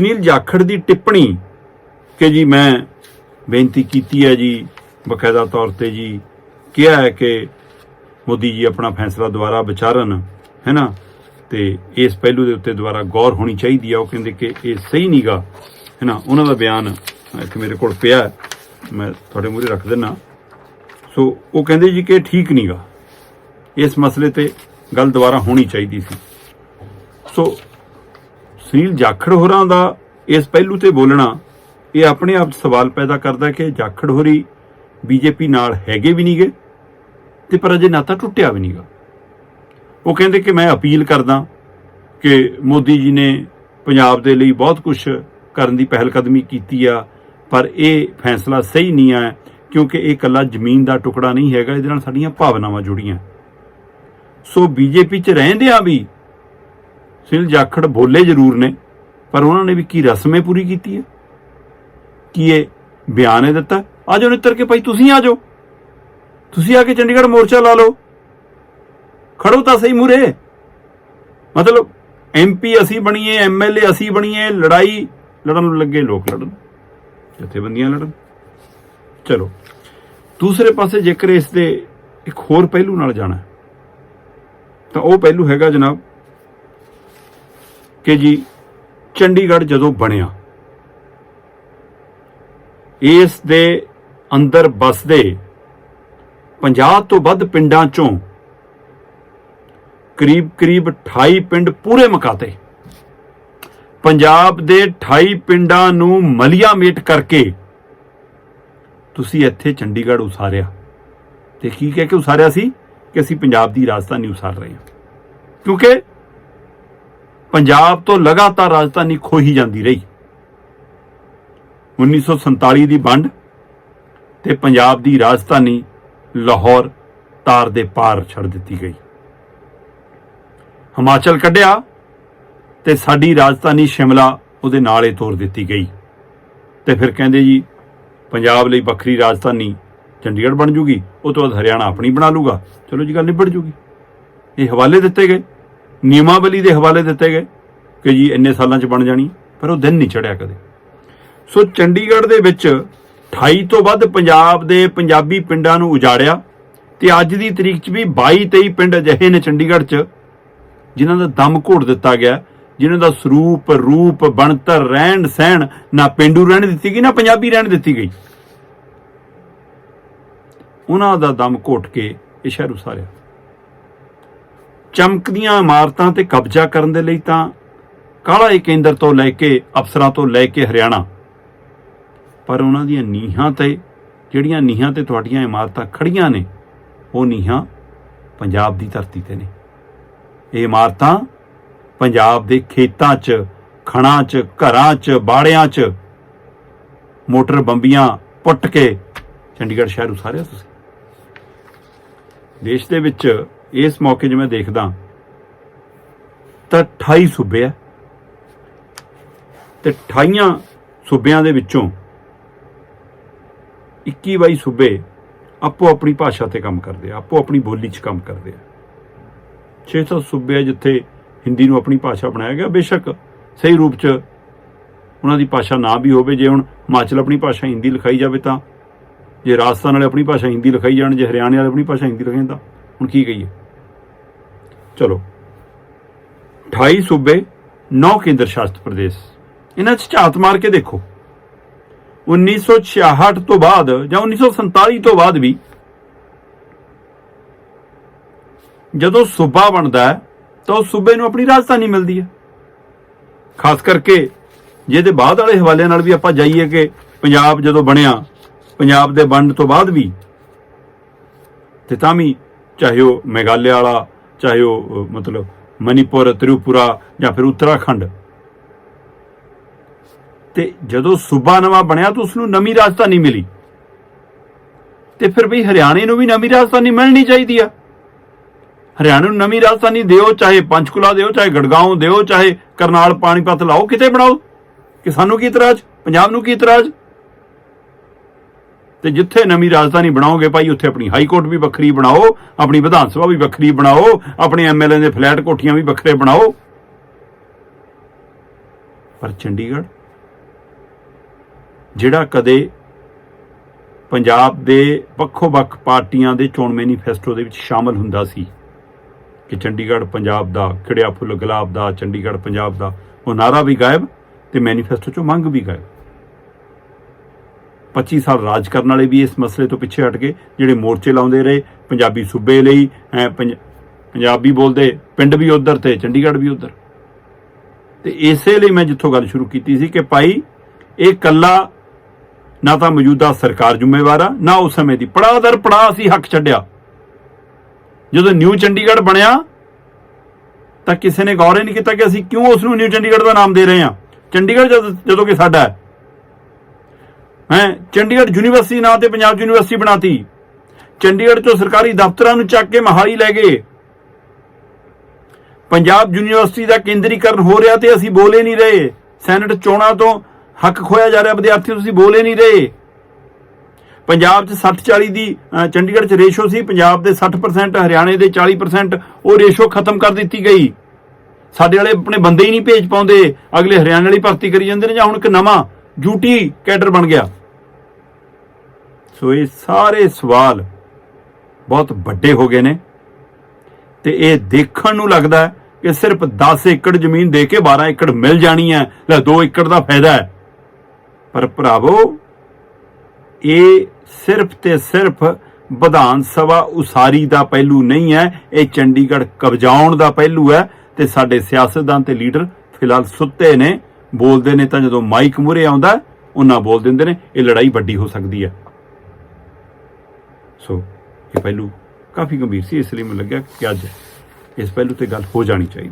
ਸੁਨੀਲ ਜਾਖੜ ਦੀ ਟਿੱਪਣੀ ਕਿ ਜੀ ਮੈਂ ਬੇਨਤੀ ਕੀਤੀ ਹੈ ਜੀ, ਬਕਾਇਦਾ ਤੌਰ ਤੇ ਜੀ ਕਿਹਾ ਹੈ ਕਿ ਮੋਦੀ ਜੀ ਆਪਣਾ ਫੈਸਲਾ ਦੁਬਾਰਾ ਵਿਚਾਰਨ, ਹੈ ਨਾ? ਤੇ ਇਸ ਪਹਿਲੂ ਦੇ ਉੱਤੇ ਦੁਬਾਰਾ ਗੌਰ ਹੋਣੀ ਚਾਹੀਦੀ ਆ। ਉਹ ਕਹਿੰਦੇ ਕਿ ਇਹ ਸਹੀ ਨਹੀਂਗਾ ਹੈ ਨਾ? ਉਹਨਾਂ ਦਾ ਬਿਆਨ ਇੱਕ ਮੇਰੇ ਕੋਲ ਪਿਆ ਮੈਂ ਤੁਹਾਡੇ ਮੂਹਰੇ ਰੱਖ ਦਿੰਨਾ। ਸੋ ਉਹ ਕਹਿੰਦੇ ਜੀ ਕਿ ਇਹ ਠੀਕ ਨਹੀਂਗਾ ਇਸ ਮਸਲੇ ਤੇ ਗੱਲ ਦੁਬਾਰਾ ਹੋਣੀ ਚਾਹੀਦੀ ਸੀ। ਸੋ ਸੁਨੀਲ ਜਾਖੜ ਹੋਰਾਂ ਦਾ ਇਸ ਪਹਿਲੂ ਤੇ ਬੋਲਣਾ, ਇਹ ਆਪਣੇ ਆਪ 'ਚ ਸਵਾਲ ਪੈਦਾ ਕਰਦਾ ਕਿ ਜਾਖੜ ਹੋਰੀ ਬੀਜੇਪੀ ਨਾਲ ਹੈਗੇ ਵੀ ਨਹੀਂਗੇ ਤੇ ਪਰ ਅਜੇ ਨਾਤਾ ਟੁੱਟਿਆ ਵੀ ਨਹੀਂਗਾ ਉਹ ਕਹਿੰਦੇ ਕਿ ਮੈਂ ਅਪੀਲ ਕਰਦਾ ਕਿ ਮੋਦੀ ਜੀ ਨੇ ਪੰਜਾਬ ਦੇ ਲਈ ਬਹੁਤ ਕੁਝ ਕਰਨ ਦੀ ਪਹਿਲ ਕਦਮੀ ਕੀਤੀ ਆ, ਪਰ ਇਹ ਫੈਸਲਾ ਸਹੀ ਨਹੀਂ ਆ ਕਿਉਂਕਿ ਇਹ ਇਕੱਲਾ ਜ਼ਮੀਨ ਦਾ ਟੁਕੜਾ ਨਹੀਂ ਹੈਗਾ, ਇਹਦੇ ਨਾਲ ਸਾਡੀਆਂ ਭਾਵਨਾਵਾਂ ਜੁੜੀਆਂ। ਸੋ ਬੀਜੇਪੀ 'ਚ ਰਹਿੰਦਿਆਂ ਵੀ ਸੁਨੀਲ ਜਾਖੜ ਬੋਲੇ ਜ਼ਰੂਰ ਨੇ, ਪਰ ਉਹਨਾਂ ਨੇ ਵੀ ਕੀ ਰਸਮੇ ਪੂਰੀ ਕੀਤੀ ਹੈ? ਕੀ ਇਹ ਬਿਆਨ ਹੈ ਦਿੱਤਾ? ਆਜੋ ਨਿੱਤਰ ਕੇ ਭਾਈ, ਤੁਸੀਂ ਆਜੋ ਤੁਸੀਂ ਆ ਕੇ ਚੰਡੀਗੜ੍ਹ ਮੋਰਚਾ ਲਾ ਲਓ। ਖੜੋ ਤਾਂ ਸਹੀ ਮੂਰੇ ਮਤਲਬ ਐਮਪੀ ਅਸੀਂ ਬਣੀਏ ਐਮਐਲਏ ਅਸੀਂ ਬਣੀਏ, ਲੜਾਈ, ਲੜਨ ਲੱਗੇ ਲੋਕ ਲੜਨ, ਜਥੇਬੰਦੀਆਂ ਲੜਨ। ਚਲੋ, ਦੂਸਰੇ ਪਾਸੇ ਜੇਕਰ ਇਸ ਦੇ ਇੱਕ ਹੋਰ ਪਹਿਲੂ ਨਾਲ ਜਾਣਾ ਤਾਂ ਉਹ ਪਹਿਲੂ ਹੈਗਾ ਜਨਾਬ ਕਿ ਜੀ, ਚੰਡੀਗੜ੍ਹ ਜਦੋਂ ਬਣਿਆ, ਇਸ ਦੇ ਅੰਦਰ ਬਸਦੇ 50 ਤੋਂ ਵੱਧ ਪਿੰਡਾਂ ਚੋਂ ਕਰੀਬ ਕਰੀਬ 28 ਪਿੰਡ ਪੂਰੇ ਮਕਾਤੇ। ਪੰਜਾਬ ਦੇ 28 ਪਿੰਡਾਂ ਨੂੰ ਮਲੀਆ ਮੇਟ ਕਰਕੇ ਤੁਸੀਂ ਇੱਥੇ ਚੰਡੀਗੜ੍ਹ ਉਸਾਰਿਆ। ਤੇ ਕੀ ਕਹਿ ਕੇ ਉਸਾਰਿਆ ਸੀ? ਕਿ ਅਸੀਂ ਪੰਜਾਬ ਦੀ ਰਾਜਧਾਨੀ ਉਸਾਰ ਰਹੇ ਹਾਂ। ਕਿਉਂਕਿ ਪੰਜਾਬ ਤੋਂ ਲਗਾਤਾਰ ਰਾਜਧਾਨੀ ਖੋਹੀ ਜਾਂਦੀ ਰਹੀ। 1947 ਦੀ ਵੰਡ ਤੇ ਪੰਜਾਬ ਦੀ ਰਾਜਧਾਨੀ ਲਾਹੌਰ ਤਾਰ ਦੇ ਪਾਰ ਛੱਡ ਦਿੱਤੀ ਗਈ। ਹਿਮਾਚਲ ਕੱਢਿਆ ਤੇ ਸਾਡੀ ਰਾਜਧਾਨੀ ਸ਼ਿਮਲਾ ਉਹਦੇ ਨਾਲ ਹੀ ਤੋਰ ਦਿੱਤੀ ਗਈ। ਤੇ ਫਿਰ ਕਹਿੰਦੇ ਜੀ, ਪੰਜਾਬ ਲਈ ਵੱਖਰੀ ਰਾਜਧਾਨੀ ਚੰਡੀਗੜ੍ਹ ਬਣ ਜੂਗੀ, ਉਹ ਤੋਂ ਬਾਅਦ ਹਰਿਆਣਾ ਆਪਣੀ ਬਣਾ ਲੂਗਾ, ਚਲੋ ਜੀ ਗੱਲ ਨਿਬੜ ਜੂਗੀ। ਇਹ ਹਵਾਲੇ ਦਿੱਤੇ ਗਏ। ਨਿਯਮਾਵਲੀ ਦੇ ਹਵਾਲੇ ਦਿੱਤੇ ਗਏ ਕਿ ਜੀ ਇੰਨੇ ਸਾਲਾਂ 'ਚ ਬਣ ਜਾਣੀ, ਪਰ ਉਹ ਦਿਨ ਨਹੀਂ ਚੜਿਆ ਕਦੇ। ਸੋ ਚੰਡੀਗੜ੍ਹ ਦੇ ਵਿੱਚ 28 ਤੋਂ ਵੱਧ ਪੰਜਾਬ ਦੇ ਪੰਜਾਬੀ ਪਿੰਡਾਂ ਨੂੰ ਉਜਾੜਿਆ ਤੇ ਅੱਜ ਦੀ ਤਰੀਕ 'ਚ ਵੀ 22 23 ਪਿੰਡ ਅਜਿਹੇ ਨੇ ਚੰਡੀਗੜ੍ਹ 'ਚ, ਜਿਨ੍ਹਾਂ ਦਾ ਦਮ ਘੋੜ ਦਿੱਤਾ ਗਿਆ, ਜਿਨ੍ਹਾਂ ਦਾ ਸਰੂਪ, ਰੂਪ, ਬਣਤਰ, ਰਹਿਣ ਸਹਿਣ ਨਾ ਪਿੰਡੂ ਰਹਿਣ ਦਿੱਤੀ ਗਈ, ਨਾ ਪੰਜਾਬੀ ਰਹਿਣ ਦਿੱਤੀ ਗਈ। ਉਹਨਾਂ ਦਾ ਦਮ ਘੋਟ ਕੇ ਇਹ ਸ਼ਹਿਰ ਉਸਾਰਿਆ। ਚਮਕਦੀਆਂ ਇਮਾਰਤਾਂ ਤੇ ਕਬਜ਼ਾ ਕਰਨ ਦੇ ਲਈ ਤਾਂ ਕਾਲਾ ਇਹ ਕੇਂਦਰ ਤੋਂ ਲੈ ਕੇ, ਅਫਸਰਾਂ ਤੋਂ ਲੈ ਕੇ ਹਰਿਆਣਾ। ਪਰ ਉਹਨਾਂ ਦੀਆਂ ਨੀਹਾਂ ਤੇ, ਜਿਹੜੀਆਂ ਨੀਹਾਂ ਤੇ ਤੁਹਾਡੀਆਂ ਇਮਾਰਤਾਂ ਖੜੀਆਂ ਨੇ, ਉਹ ਨੀਹਾਂ ਪੰਜਾਬ ਦੀ ਧਰਤੀ ਤੇ ਨੇ। ਇਹ ਇਮਾਰਤਾਂ ਪੰਜਾਬ ਦੇ ਖੇਤਾਂ 'ਚ, ਖਣਾਂ 'ਚ, ਘਰਾਂ 'ਚ, ਬਾੜਿਆਂ 'ਚ ਮੋਟਰ ਬੰਬੀਆਂ ਪੁੱਟ ਕੇ ਚੰਡੀਗੜ੍ਹ ਸ਼ਹਿਰ ਉਸਾਰਿਆ ਤੁਸੀਂ। ਦੇਸ਼ ਦੇ ਵਿੱਚ ਇਸ ਮੌਕੇ ਜਿਵੇਂ ਦੇਖਦਾ ਤਾਂ 28 ਸੂਬੇ ਆ ਤੇ 28 ਸੂਬਿਆਂ ਦੇ ਵਿੱਚੋਂ 21 ਬਾਈ ਸੂਬੇ ਆਪੋ ਆਪਣੀ ਭਾਸ਼ਾ ਤੇ ਕੰਮ ਕਰਦੇ ਆ, ਆਪੋ ਆਪਣੀ ਬੋਲੀ 'ਚ ਕੰਮ ਕਰਦੇ ਆ। 600 ਸੂਬੇ ਆ ਜਿੱਥੇ ਹਿੰਦੀ ਨੂੰ ਆਪਣੀ ਭਾਸ਼ਾ ਬਣਾਇਆ ਗਿਆ, ਬੇਸ਼ੱਕ ਸਹੀ ਰੂਪ 'ਚ ਉਹਨਾਂ ਦੀ ਭਾਸ਼ਾ ਨਾ ਵੀ ਹੋਵੇ, ਜੇ ਹੁਣ ਹਿਮਾਚਲ ਆਪਣੀ ਭਾਸ਼ਾ ਹਿੰਦੀ ਲਿਖਾਈ ਜਾਵੇ ਤਾਂ, ਜੇ ਰਾਜਸਥਾਨ ਵਾਲੇ ਆਪਣੀ ਭਾਸ਼ਾ ਹਿੰਦੀ ਲਿਖਾਈ ਜਾਣ, ਜੇ ਹਰਿਆਣੇ ਵਾਲੇ ਆਪਣੀ ਭਾਸ਼ਾ ਹਿੰਦੀ ਲਿਖਾਈ ਤਾਂ ਹੁਣ ਕੀ ਕਹੀਏ? ਚਲੋ। 28 ਸੂਬੇ 9 ਕੇਂਦਰ ਸ਼ਾਸਿਤ ਪ੍ਰਦੇਸ਼। ਇਹਨਾਂ 'ਚ ਝਾਤ ਮਾਰ ਕੇ ਦੇਖੋ। 1966 ਤੋਂ ਬਾਅਦ ਜਾਂ 1947 ਤੋਂ ਬਾਅਦ ਵੀ ਜਦੋਂ ਸੂਬਾ ਬਣਦਾ ਹੈ, ਤਾਂ ਉਸ ਸੂਬੇ ਨੂੰ ਆਪਣੀ ਰਾਜਧਾਨੀ ਮਿਲਦੀ ਹੈ। ਖਾਸ ਕਰਕੇ ਜਿਹਦੇ ਬਾਅਦ ਵਾਲੇ ਹਵਾਲਿਆਂ ਨਾਲ ਵੀ ਆਪਾਂ ਜਾਈਏ ਕਿ ਪੰਜਾਬ ਜਦੋਂ ਬਣਿਆ, ਪੰਜਾਬ ਦੇ ਵੰਡ ਤੋਂ ਬਾਅਦ ਵੀ, ਤੇ ਤਾਂ ਵੀ ਚਾਹੇ ਉਹ ਮੇਘਾਲਿਆ ਵਾਲਾ ਚਾਹੇ ਉਹ ਮਤਲਬ ਮਨੀਪੁਰ, ਤ੍ਰਿਪੁਰਾ ਜਾਂ ਫਿਰ ਉੱਤਰਾਖੰਡ। ਤੇ ਜਦੋਂ ਸੂਬਾ ਨਵਾਂ ਬਣਿਆ ਤਾਂ ਉਸ ਨੂੰ ਨਵੀਂ ਰਾਜਧਾਨੀ ਮਿਲੀ। ਤੇ ਫਿਰ ਵੀ ਹਰਿਆਣੇ ਨੂੰ ਵੀ ਨਵੀਂ ਰਾਜਧਾਨੀ ਮਿਲਣੀ ਚਾਹੀਦੀ ਆ। ਹਰਿਆਣਾ ਨੂੰ ਨਵੀਂ ਰਾਜਧਾਨੀ ਦਿਓ, ਚਾਹੇ ਪੰਚਕੁਲਾ ਦਿਓ, ਚਾਹੇ ਗੜਗਾਉਂ ਦਿਓ, ਚਾਹੇ ਕਰਨਾਲ ਪਾਣੀਪਤ ਲਾਓ, ਕਿਤੇ ਬਣਾਓ। ਕਿ ਸਾਨੂੰ ਕੀ ਇਤਰਾਜ਼? ਪੰਜਾਬ ਨੂੰ ਕੀ ਇਤਰਾਜ਼? ਤੇ ਜਿੱਥੇ ਨਵੀਂ ਰਾਜਧਾਨੀ ਬਣਾਓਗੇ ਭਾਈ, ਉੱਥੇ ਆਪਣੀ ਹਾਈ ਕੋਰਟ ਵੀ ਵੱਖਰੀ ਬਣਾਓ, ਆਪਣੀ ਵਿਧਾਨ ਸਭਾ ਵੀ ਵੱਖਰੀ ਬਣਾਓ, ਆਪਣੇ ਐਮਐਲਏ ਦੇ ਫਲੈਟ ਕੋਠੀਆਂ ਵੀ ਵੱਖਰੇ ਬਣਾਓ। ਪਰ ਚੰਡੀਗੜ੍ਹ, ਜਿਹੜਾ ਕਦੇ ਪੰਜਾਬ ਦੇ ਵੱਖੋ-ਵੱਖ ਪਾਰਟੀਆਂ ਦੇ ਚੋਣ ਮੈਨੀਫੈਸਟੋ ਦੇ ਵਿੱਚ ਸ਼ਾਮਲ ਹੁੰਦਾ ਸੀ ਕਿ ਚੰਡੀਗੜ੍ਹ ਪੰਜਾਬ ਦਾ ਖਿੜਿਆ ਫੁੱਲ ਗੁਲਾਬ ਦਾ, ਚੰਡੀਗੜ੍ਹ ਪੰਜਾਬ ਦਾ, ਉਹ ਨਾਰਾ ਵੀ ਗਾਇਬ ਤੇ ਮੈਨੀਫੈਸਟੋ ਚੋਂ ਮੰਗ ਵੀ ਗਾਇਬ। 25 ਸਾਲ ਰਾਜ ਕਰਨ ਵਾਲੇ ਵੀ ਇਸ ਮਸਲੇ ਤੋਂ ਪਿੱਛੇ ਹਟ ਕੇ ਜਿਹੜੇ ਮੋਰਚੇ ਲਾਉਂਦੇ ਰਹੇ, ਪੰਜਾਬੀ ਸੂਬੇ ਲਈ, ਐਂ ਪੰਜਾਬੀ ਬੋਲਦੇ, ਪਿੰਡ ਵੀ ਉਧਰ ਤੇ ਚੰਡੀਗੜ੍ਹ ਵੀ ਉਧਰ। ਤੇ ਇਸੇ ਲਈ ਮੈਂ ਜਿੱਥੋਂ ਗੱਲ ਸ਼ੁਰੂ ਕੀਤੀ ਸੀ ਕਿ ਭਾਈ, ਇਹ ਕੱਲਾ ਨਾ ਤਾਂ ਮੌਜੂਦਾ ਸਰਕਾਰ ਜ਼ਿੰਮੇਵਾਰ ਆ, ਨਾ ਉਸ ਸਮੇਂ ਦੀ। ਪੜਾਅ ਦਰ ਪੜਾਅ ਅਸੀਂ ਹੱਕ ਛੱਡਿਆ। ਜਦੋਂ ਨਿਊ ਚੰਡੀਗੜ੍ਹ ਬਣਿਆ, ਤਾਂ ਕਿਸੇ ਨੇ ਗੌਰ ਹੀ ਨਹੀਂ ਕੀਤਾ ਕਿ ਅਸੀਂ ਕਿਉਂ ਉਸ ਨੂੰ ਨਿਊ ਚੰਡੀਗੜ੍ਹ ਦਾ ਨਾਮ ਦੇ ਰਹੇ ਹਾਂ। ਚੰਡੀਗੜ੍ਹ ਜਦ- ਜਦੋਂ ਕਿ ਸਾਡਾ ਹੈ। ਹੈ? ਚੰਡੀਗੜ੍ਹ ਯੂਨੀਵਰਸਿਟੀ ਨਾਂ ਤੇ ਪੰਜਾਬ ਯੂਨੀਵਰਸਿਟੀ ਬਣਾਤੀ। ਚੰਡੀਗੜ੍ਹ ਤੋਂ ਸਰਕਾਰੀ ਦਫ਼ਤਰਾਂ ਨੂੰ ਚੱਕ ਕੇ ਮਹਾਲੀ ਲੈ ਗਏ। ਪੰਜਾਬ ਯੂਨੀਵਰਸਿਟੀ ਦਾ ਕੇਂਦਰੀਕਰਨ ਹੋ ਰਿਹਾ ਤੇ ਅਸੀਂ ਬੋਲੇ ਨਹੀਂ ਰਹੇ। ਸੈਨੇਟ ਚੋਣਾਂ ਤੋਂ ਹੱਕ ਖੋਇਆ ਜਾ ਰਿਹਾ ਵਿਦਿਆਰਥੀ ਤੁਸੀਂ ਬੋਲੇ ਨਹੀਂ ਰਹੇ। ਪੰਜਾਬ 'ਚ 60 40 ਦੀ ਚੰਡੀਗੜ੍ਹ 'ਚ ਰੇਸ਼ੋ ਸੀ, ਪੰਜਾਬ ਦੇ 60% ਹਰਿਆਣੇ ਦੇ 40% ਉਹ ਰੇਸ਼ੋ ਖਤਮ ਕਰ ਦਿੱਤੀ ਗਈ। ਸਾਡੇ ਵਾਲੇ ਆਪਣੇ ਬੰਦੇ ਹੀ ਨਹੀਂ ਭੇਜ ਪਾਉਂਦੇ। ਅਗਲੇ ਹਰਿਆਣੇ ਵਾਲੀ ਭਰਤੀ ਕਰੀ ਜਾਂਦੇ ਨੇ ਜਾਂ ਹੁਣ ਇੱਕ ਨਵਾਂ ਯੂਟੀ ਕੈਡਰ ਬਣ ਗਿਆ। ਸੋ ਇਹ ਸਾਰੇ ਸਵਾਲ ਬਹੁਤ ਵੱਡੇ ਹੋ ਗਏ ਨੇ। ਤੇ ਇਹ ਦੇਖਣ ਨੂੰ ਲੱਗਦਾ ਹੈ ਕਿ ਸਿਰਫ 10 ਏਕੜ ਜ਼ਮੀਨ ਦੇ ਕੇ 12 ਏਕੜ ਮਿਲ ਜਾਣੀ ਹੈ, ਲੈ 2 ਏਕੜ ਦਾ ਫਾਇਦਾ ਹੈ। ਪਰ ਭਰਾਵੋ, ਇਹ ਸਿਰਫ ਤੇ ਸਿਰਫ ਵਿਧਾਨ ਸਭਾ ਉਸਾਰੀ ਦਾ ਪਹਿਲੂ ਨਹੀਂ ਹੈ, ਇਹ ਚੰਡੀਗੜ੍ਹ ਕਬਜ਼ਾਉਣ ਦਾ ਪਹਿਲੂ ਹੈ ਤੇ ਸਾਡੇ ਸਿਆਸਤਦਾਨ ਤੇ ਲੀਡਰ ਫਿਲਹਾਲ ਸੁੱਤੇ ਨੇ, ਬੋਲਦੇ ਨੇ ਤਾਂ ਜਦੋਂ ਮਾਈਕ ਮੂਰੇ ਆਉਂਦਾ, ਉਹਨਾਂ ਬੋਲ ਦਿੰਦੇ ਨੇ, ਇਹ ਲੜਾਈ ਵੱਡੀ ਹੋ ਸਕਦੀ ਹੈ। ਸੋ ਇਹ ਪਹਿਲੂ ਕਾਫੀ ਗੰਭੀਰ ਸੀ, ਇਸ ਲਈ ਮੈਨੂੰ ਲੱਗਿਆ ਕਿ ਅੱਜ ਇਸ ਪਹਿਲੂ ਤੇ ਗੱਲ ਹੋ ਜਾਣੀ ਚਾਹੀਦੀ।